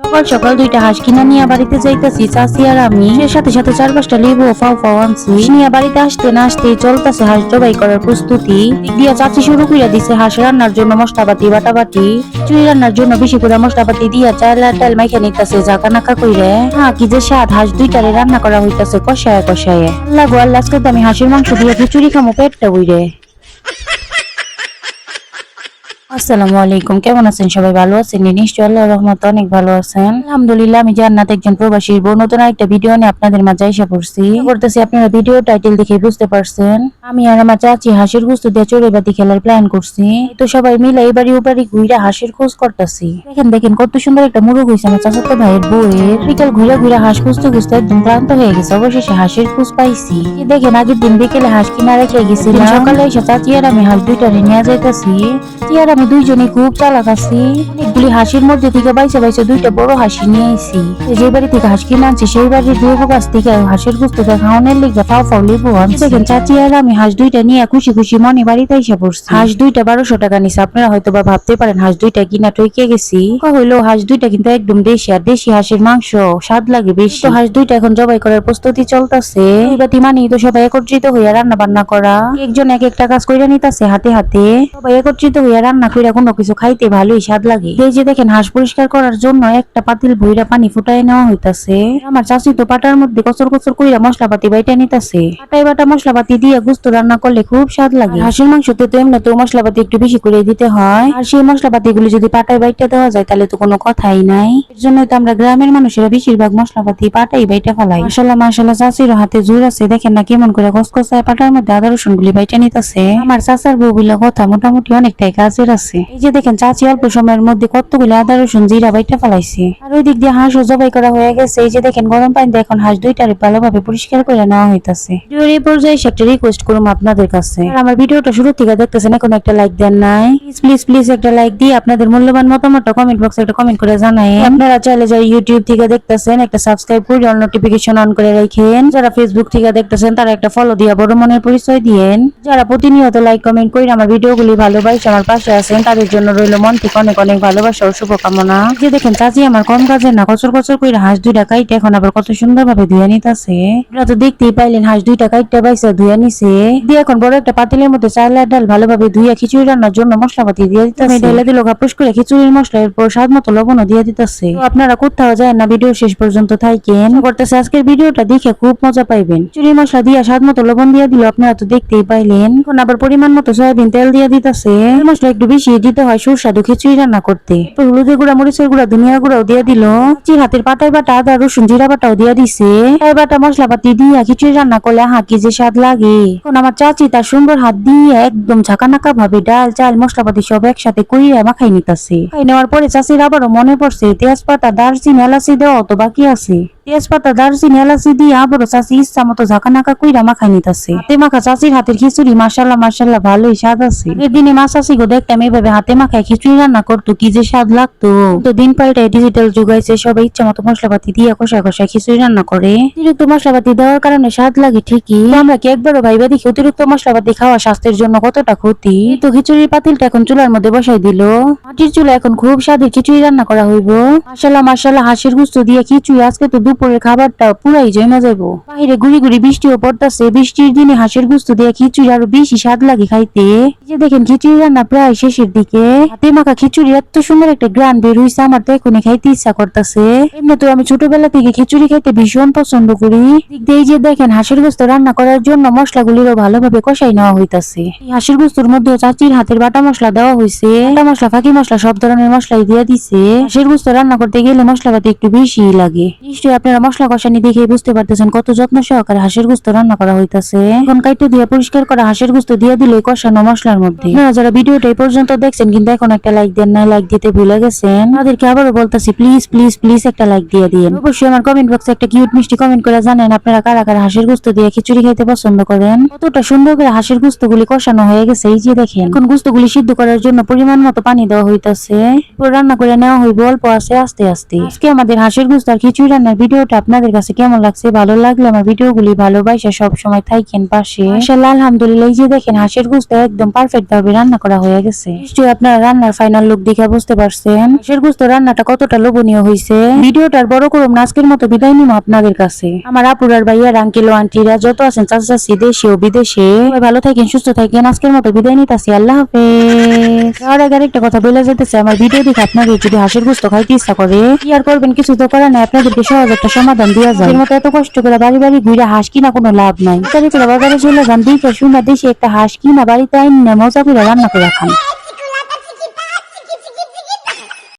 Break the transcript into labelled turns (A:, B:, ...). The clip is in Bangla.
A: সকাল সকাল দুইটা হাঁস কিনা নিয়ে বাড়িতে যাইতেছি চাষি আর আমি। এর সাথে সাথে চার পাঁচটা লেবু ফাও ফাও আনছি। নিয়ে বাড়িতে আসতে না আসতে চলতেছে হাঁস জবাই করার প্রস্তুতি। দিয়া চাচি শুরু কইরা দিছে হাঁস রান্নার জন্য মশলাপাতি, বাটাবাটি। চুই রান্নার জন্য বেশি করে মশলাপাতি দিয়া চাল আর ডাল মাইখা নিতেছে, জাকা নাকা কইরে। হ্যাঁ কি যে স্বাদ, হাঁস দুইটারে রান্না করা হইতাছে কষায় কষায়। আল্লাহ গো, আল্লাহ আজকে আমি হাঁসের মাংস দিয়ে খিচুড়ি খামো পেটটা বইরে। আসসালামু আলাইকুম। কেমন আছেন সবাই? ভালো আছেন? নিশ্চয় আল্লাহর রহমত অনেক ভালো আছেন। আলহামদুলিল্লাহ, আমি জান্নাত একজন প্রবাসীর বউ নতুন একটা ভিডিও নিয়ে আপনাদের মাঝে এসে পড়ছি। করতেছি আপনারা ভিডিও টাইটেল দেখে বুঝতে পারছেন। আমি আর আমার চাচি হাসির গুস্ত দিয়ে চড়ে বাতি খেলার প্ল্যান করছি। তো সবাই মিলে এবারই ওবারই ঘুরে হাসির খোঁজ করতেছি। দেখেন দেখেন, কত সুন্দর একটা মুরগ হয়েছে আমার চাচাতো ভাইয়ের বউয়ের। বিকাল ঘুরে ঘুরে হাঁস খুঁজতে খুঁজতে একদম ক্লান্ত হয়ে গেছে। অবশেষে হাসির খোঁজ পাইছি। দেখেন, আগের দিন বিকেলে হাঁস কিনা রেখে গেছিলাম। সকালে এসে চাচি আর আমি হাঁস দুইটা নিয়ে যাইতেছি। চাচি আর আমি দুইজনে খুব চালাক আছি। অনেকগুলি হাসির মধ্যে থেকে বাইসে বাইসে দুইটা বড় হাসি নিয়ে আইছি। যে বাড়ি থেকে হাঁস কিনে আনছি, সেই বাড়ির দুই গাছ থেকে হাঁসের গুস্তটা খাওয়ানোর লিগে ফাও ফাও লেবু আনছি। চাচি আর আমি হাঁস দুইটা নিয়ে খুশি খুশি মনে বাড়িতে এসে পড়ছি। হাঁস দুইটা বারোশো টাকা নিছে, আপনারা হয়তো বা ভাবতে পারেন হাঁস দুইটা কিনা টইকে গেছি। হইল, হাঁস দুইটা কিন্তু একদম দেশি আর দেশি হাঁসের মাংস, স্বাদ লাগে বেশি। তো হাঁস দুইটা এখন জবাই করার প্রস্তুতি চলতেছে। বাতি মানি তো সবাই একত্রিত হইয়া রান্না বান্না করা। একজন এক একটা কাজ কইরা নিতাছে হাতে হাতে। সবাই একত্রিত হইয়া রান্না কইরা কোনো কিছু খাইতে ভালোই স্বাদ লাগে। এই যে দেখেন, হাঁস পরিষ্কার করার জন্য একটা পাতিল ভুইরা পানি ফুটাই নেওয়া হইতাছে। আমার চাচি তো পাটার মধ্যে কচর কচর কইরা মশলাপাতি বাইটা নিতাছে। পাটাই বাটা মশলাপাতি দিয়ে গুস্ত রান্না করলে খুব স্বাদ লাগে। হাঁসের মাংসতে তো এমনি তো মশলাপাতি একটু বেশি করে দিতে হয়। আর সেই মশলাপাতি গুলো যদি পাটায় বাইটা দেওয়া যায়, তাহলে তো কোনো কথাই নাই। এর জন্য তো আমরা গ্রামের মানুষেরা বেশিরভাগ মশলাপাতি পাটাই বাইটা ফেলাই। মাসাল্লাহ মাসাল্লাহ চাচির হাতে জোর আছে। দেখেন না কেমন করে কসকসায় পাটার মধ্যে আদা, রসুন গুলি বাইটা নিতেছে। আমার চাচার বউ গুলো কথা মোটামুটি অনেকটাই কাজের আছে। এই যে দেখেন, চাচি অল্প সময়ের মধ্যে কতগুলো আদা, রসুন, জিরা বাইটা ফেলাইছে। আর ওই দিক দিয়ে হাঁসও জবাই করা হয়ে গেছে। এই যে দেখেন, গরম পানি দিয়ে এখন হাঁস দুইটারে ভালোভাবে পরিষ্কার করে নেওয়া হইতাছে। ভিডিওর এই পর্যায়ে একটা রিকোয়েস্ট করুম আপনাদের কাছে। আমার ভিডিওটা শুরু থেকে দেখতেছেন, এখন একটা লাইক দেন নাই। প্লিজ প্লিজ প্লিজ একটা লাইক দিয়ে আপনাদের মূল্যবান মতামতটা কমেন্ট বক্সে একটা কমেন্ট করে জানাই। আপনারা চাইলে যারা ইউটিউব থেকে দেখতেছেন, একটা সাবস্ক্রাইব করে অল নোটিফিকেশন অন করে রাখেন। যারা ফেসবুক থেকে দেখতেছেন, তারা একটা ফলো দিয়া বড় মনের পরিচয় দিয়েন। যারা প্রতিনিয়ত লাইক কমেন্ট করে আমার ভিডিওগুলি ভালোবাসে, আমার পাশে আছেন তাদের জন্য রইল মন থেকে অনেক অনেক ভালোবাসা ও শুভকামনা। যে দেখেন চাচি আমার কম কাজে না কচর কচর করে হাঁস দুইটা কাইটে এখন আবার কত সুন্দর ভাবে ধুয়ে নিতেছে। আপনারা তো দেখতেই পাইলেন হাঁস দুইটা কাইটটা বাইসা ধুয়ে নিছে। দিয়ে এখন বড় একটা পাতিলের মধ্যে চাল আর ডাল ভালোভাবে ধুইয়া খিচুড়ি রান্নার জন্য মশলাপাতি দিয়ে দিতেছে। ঢেলে দিল কাপুস করে খিচুড়ির মশলা এরপর স্বাদ মতো লবণও দিয়ে দিতেছে। আপনারা কোথাও যায় না ভিডিও শেষ পর্যন্ত থাকেন করতেছে আজকের ভিডিওটা দেখে খুব মজা পাইবেন। চুরি মশলা দিয়ে স্বাদ মতো লবণ দিয়ে দিল আপনারা তো দেখতেই পাইলেন। এখন আবার পরিমাণ মতো সয়াবিন তেল দিয়ে দিতেছে। মশলা একটু বেশি দিতে হয় সুস্বাদু খিচুড়ি রান্না করতে। হলুদের গুঁড়া, মরিচের গুঁড়া, ধনিয়া গুঁড়াও দিয়ে দিল। চির হাতের পাতায় বাটা, আদা, রসুন, জিরা বাটাও দিয়ে দিছে। তাই বাটা মশলাপাতি দিয়ে খিচুড়ি রান্না করলে হা কি যে স্বাদ লাগে। এখন আমার চাচি তার সুন্দর হাত দিয়ে একদম ঝাঁকানাকা ভাবে ডাল, চাল, মশলাপাতি সব একসাথে কইরা মাখাই নিতেছে। খাই নেওয়ার পরে চাচির আবারও মনে পড়ছে তেজপাতা, দারচিনি, এলাচি দেওয়া তো বাকি আছে। তেজপাতা, দারচিনি, এলাচি দিয়ে আবারও চাচি ইচ্ছা মতো কইরা মাখাই নিতেছে। হাতে মাখা চাচির হাতের খিচুড়ি মাসাল্লাহ মাসাল্লাহ ভালোই স্বাদ আছে। দিনে চাচি গো দেখতাম এইভাবে হাতে মাখায় খিচুড়ি রান্না করতো, কি যে স্বাদ লাগতো। তো দিন পাল্টায় ডিজিটাল যুগ সবাই ইচ্ছা মতো মশলাপাতি দিয়ে কষায় কষায় খিচুড়ি রান্না করে। অতিরিক্ত মশলাপাতি দেওয়ার কারণে স্বাদ লাগে ঠিকই আমরা কি একবারও ভাইবা দেখি অতিরিক্ত মশলাপাতি খাওয়া স্বাস্থ্যের জন্য কতটা ক্ষতি? তো খিচুড়ির পাতিলটা এখন চুলার মধ্যে বসাই দিল। মাটির চুলা এখন খুব স্বাদের খিচুড়ি রান্না করা হইব। মাসাল্লাহ মাসাল্লাহ হাঁসের গুস্ত দিয়ে খিচুড়ি, আজকে তো দুপুরের খাবারটা পুরাই জমা যাব। বাহিরে গুড়ি গুড়ি বৃষ্টিও পড়তাছে। বৃষ্টির দিনে হাঁসের গুস্ত দিয়ে খিচুড়ি আরও বেশি স্বাদ লাগে খাইতে। যে দেখেন খিচুড়ি রান্না প্রায় শেষের দিকে। হাতে মাখা খিচুড়ি এত সুন্দর একটা গ্রান বের হইছে, আমার তো এখনই খাইতে ইচ্ছা করতেছে। এমনি তো আমি ছোটবেলা থেকে খিচুড়ি খাইতে ভীষণ পছন্দ করি। এই যে দেখেন, হাঁসের গোস্ত রান্না করার জন্য মশলাগুলিরও ভালোভাবে কষাই নেওয়া হইতাছে। হাঁসের গোস্তর মধ্যে চাচির হাতের বাটা মশলা দেওয়া হয়েছে বাটা মশলা, ফাঁকি মশলা সব ধরনের মশলাই দিয়ে দিছে। হাঁসের গোস্ত রান্না করতে গেলে মশলাপাতি একটু বেশি লাগে। নিশ্চয়ই আপনারা মশলা কষানি দেখে বুঝতে পারতেছেন কত যত্ন সহকারে হাঁসের গোস্ত রান্না করা হইতাছে। এখন কাইটে দিয়ে পরিষ্কার করা হাঁসের গোস্ত দিয়ে দিলে কষানো মশলার মধ্যে। যারা ভিডিওটা এই পর্যন্ত দেখছেন, কিন্তু এখন একটা লাইক দেন, না লাইক দিতে ভুলে গেছেন, তাদেরকে আবারও বলতেছি প্লিজ প্লিজ প্লিজ একটা লাইক দিয়ে দিন। অবশ্যই আমার কমেন্ট বক্সে একটা কিউট মিষ্টি কমেন্ট করে জানেন আপনারা কারা কারা হাঁসের গুস্ত দিয়ে খিচুড়ি খাইতে পছন্দ করেন। কতটা সুন্দর করে হাঁসের গোস্ত গুলি কষানো হয়ে গেছে, এই যে দেখেন। এখন গোস্ত গুলি সিদ্ধ করার জন্য পরিমাণ মতো পানি দেওয়া হইতাছে। রান্না করে নেওয়া হইব অল্প আছে আস্তে আস্তে। আজকে আমাদের হাঁসের গোস্ত আর খিচুড়ি রান্নার ভিডিও ভিডিওটা আপনাদের কাছে কেমন লাগছে? ভালো লাগলে আমার ভিডিওগুলি ভালোবাসা সব সময় থাকেন পাশে। মাশাআল্লাহ, আলহামদুলিল্লাহ, এই যে দেখেন, হাঁসের গুস্ত একদম পারফেক্ট ভাবে রান্না করা হয়ে গেছে। নিশ্চয়ই আপনারা রান্নার ফাইনাল লুক দেখে বুঝতে পারছেন। হাঁসের গুস্ত রান্নাটা কতটা লোভনীয় হয়েছে। ভিডিওটার বড় করুম না আজকের মতো বিদায় নিব আপনাদের কাছে। আমার আপুরার ভাইয়ার আঙ্কেল আন্টিরা যত আছেন, চাচা চাচি, দেশে ও বিদেশে ভালো থাকেন, সুস্থ থাকেন। আজকের মতো বিদায় নিতেছি, আল্লাহ হাফেজ। আর আগে একটা কথা বলে যেতেছে, আমার ভিডিও দেখে আপনাদের যদি হাঁসের গুস্ত খাইতে ইচ্ছা করে, কি আর করবেন, কিছু তো করার নাই, আপনাদেরকে সহজ একটা সমাধান দেওয়া যায়। এর মতো এত কষ্ট করে বাড়ি বাড়ি ঘুরে হাঁস কিনা কোনো লাভ নাই। তাহলে বাজারে চলে যান দিকে শুনে দেশে একটা হাঁস কিনা বাড়িতে আইন মজা করে রান্না করে খান।